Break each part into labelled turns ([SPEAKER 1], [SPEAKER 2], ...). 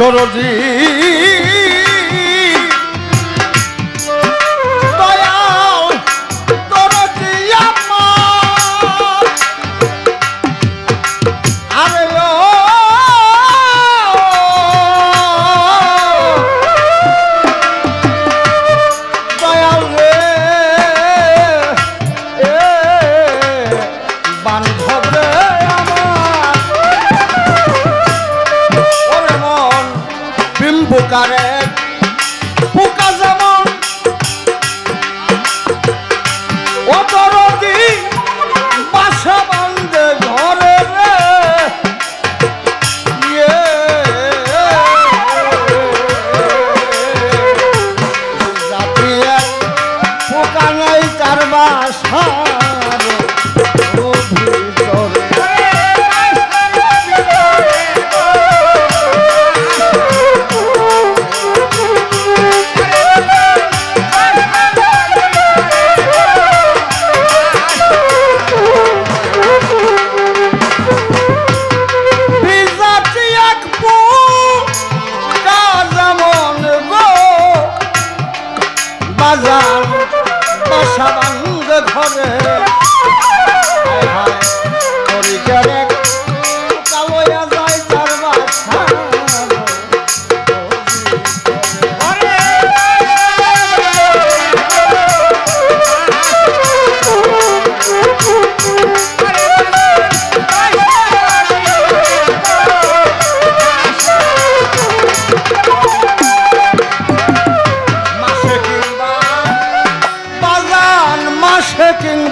[SPEAKER 1] দরজি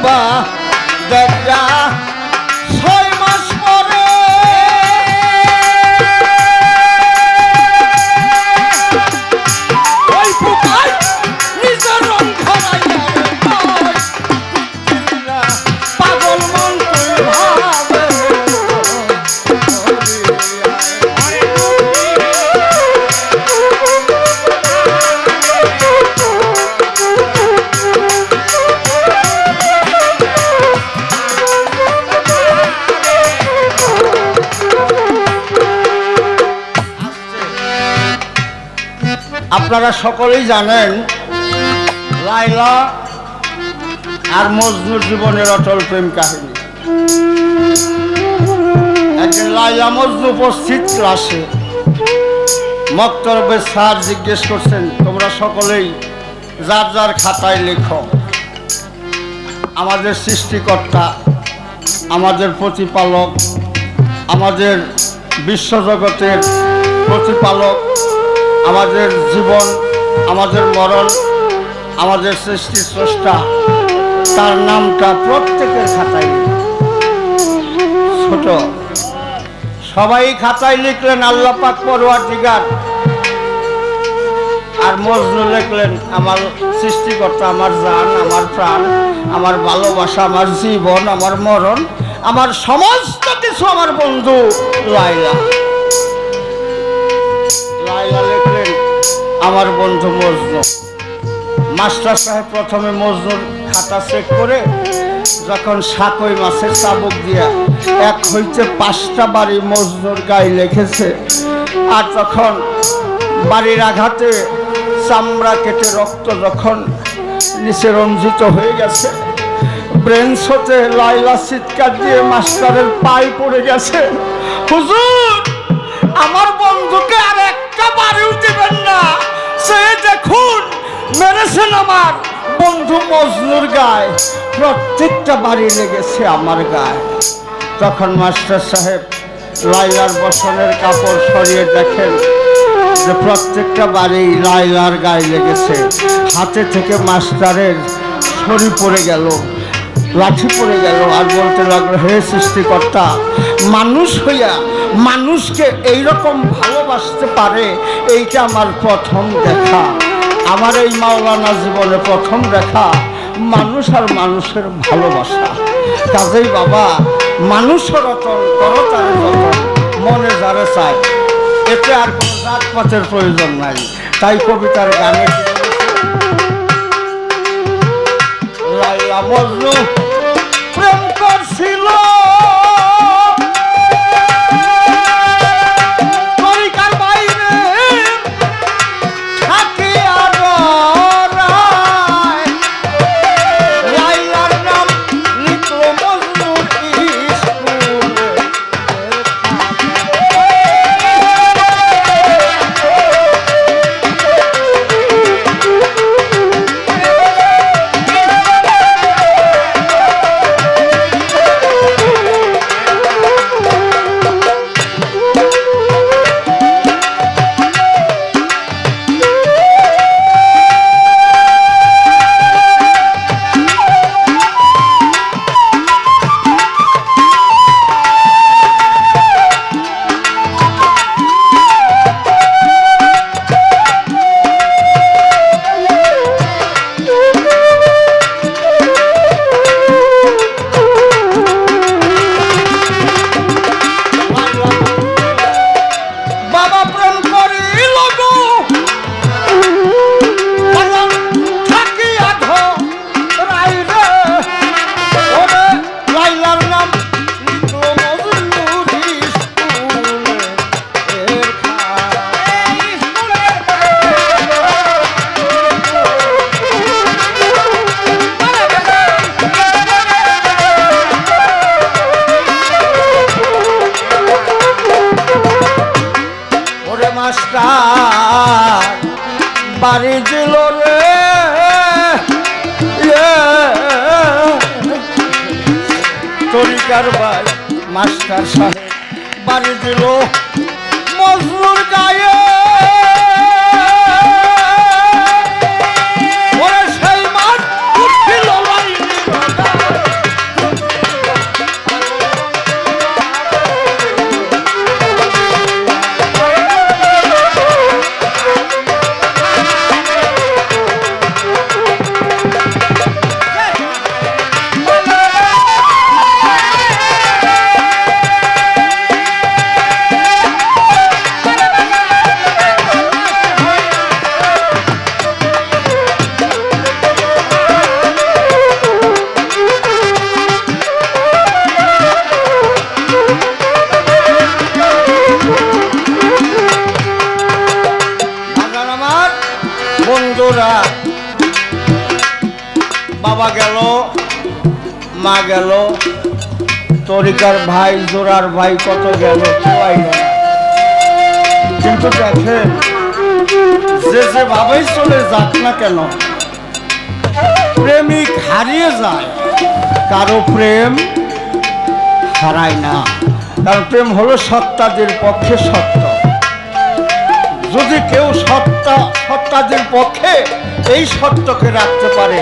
[SPEAKER 1] কিংবা আপনারা সকলেই জানেন লাইলা আর মজনুর জীবনের অটল প্রেম কাহিনী। একদিন লাইলা মজনু উপস্থিত ক্লাসে মক্তরবে স্যার জিজ্ঞেস করছেন, তোমরা সকলেই যার যার খাতায় লেখো। আমাদের সৃষ্টিকর্তা, আমাদের প্রতিপালক, আমাদের বিশ্বজগতের প্রতিপালক আমাদের জীবন, আমাদের মরণ, আমাদের সৃষ্টি স্রষ্টা, তার নামটা প্রত্যেকের খাতায় ছোট, সবাই খাতায় লিখলেন আল্লাহ পাক পড়ুয়ার দিগার আর মজনু লিখলেন, আমার সৃষ্টিকর্তা, আমার জান, আমার প্রাণ, আমার ভালোবাসা, আমার জীবন, আমার মরণ, আমার সমস্ত কিছু আমার বন্ধু লাইলা। আমার বন্ধু মজনু। মাস্টার সাহেব প্রথমে মজনুর খাতা চেক করে যখন সাকই মাছের চাবুক দিয়া এক হইতে পাঁচটা বাড়ি মজনুর গায়ে লেখেছে আর তখন বাড়ির আঘাতে চামড়া কেটে রক্ত যখন নিচে রঞ্জিত হয়ে গেছে ব্রেঞ্চ হতে লাইলা চিৎকার দিয়ে মাস্টারের পায়ে পড়ে গেছে। হুজুর, আমার বন্ধুকে আর একটা বাড়িও দিবেন না। সে দেখুন, মেরেছেন আমার বন্ধু মজনুর গায়ে। প্রত্যেকটা বাড়ি লেগেছে আমার গায়ে। তখন মাস্টার সাহেব লাইলার বসনের কাপড় সরিয়ে দেখেন যে প্রত্যেকটা বাড়ি লাইলার গায়ে লেগেছে। হাতে থেকে মাস্টারের ছড়ি পড়ে গেল, লাঠি পড়ে গেল আর বলতে লাগল, হে সৃষ্টিকর্তা, মানুষ হইয়া মানুষকে এইরকম ভালোবাসতে পারে, এইটা আমার প্রথম দেখা। আমার এই মাওলানা জীবনে প্রথম দেখা, মানুষ আর মানুষের ভালোবাসা। কাজেই বাবা, মানুষের রতন করতারে যতন মনে যারে চায়। এতে আর কোনো জাতপাতের প্রয়োজন নাই। তাই কবিতার গানে মজনু। মাস্টার সাহেব বাড়ি দিল? বন্ধুরা বাবা গেল, মা গেল। তরিকার ভাই জোরার ভাই কত গেল। কিন্তু দেখেন, যে যে ভাবেই চলে যাক না কেন, প্রেমিক হারিয়ে যায়, কারও প্রেম হারায় না। কারণ প্রেম হলো সত্তাদের পক্ষে সত্য যদি কেউ সত্তা, সত্তাদের পক্ষে এই সত্যকে রাখতে পারে,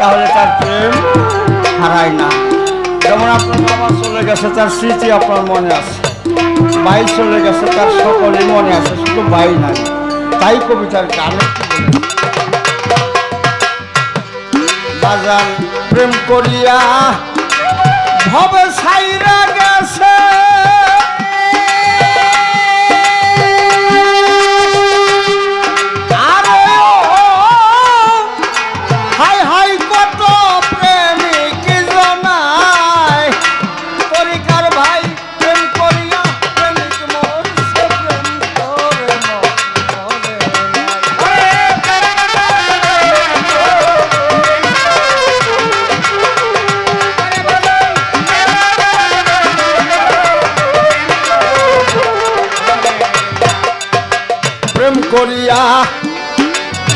[SPEAKER 1] তাহলে তার প্রেম হারায় না। যেমন আপনার বাবা চলে গেছে, তার স্মৃতি আপনার মনে আছে। ভাই চলে গেছে, তার সকলেই মনে আছে, শুধু ভাই নাই। তাই কবিতার গানে? বাজান প্রেম করিয়া ভবে সাইরা গেছে।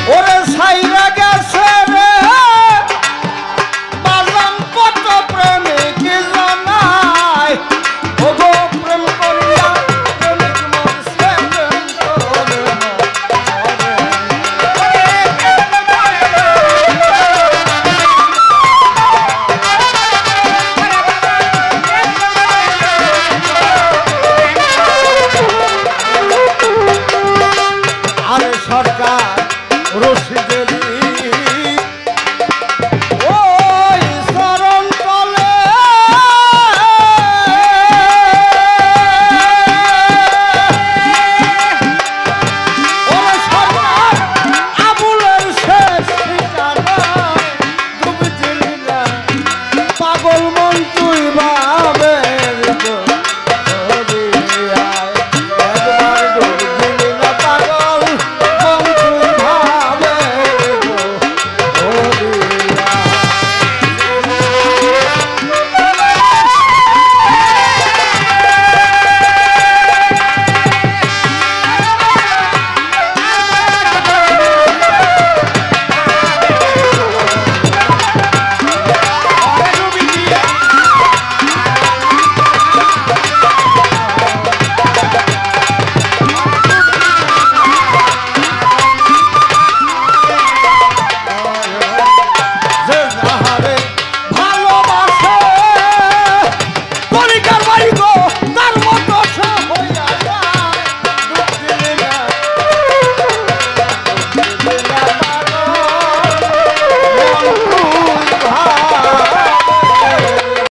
[SPEAKER 1] ওরে সাইরা গেছে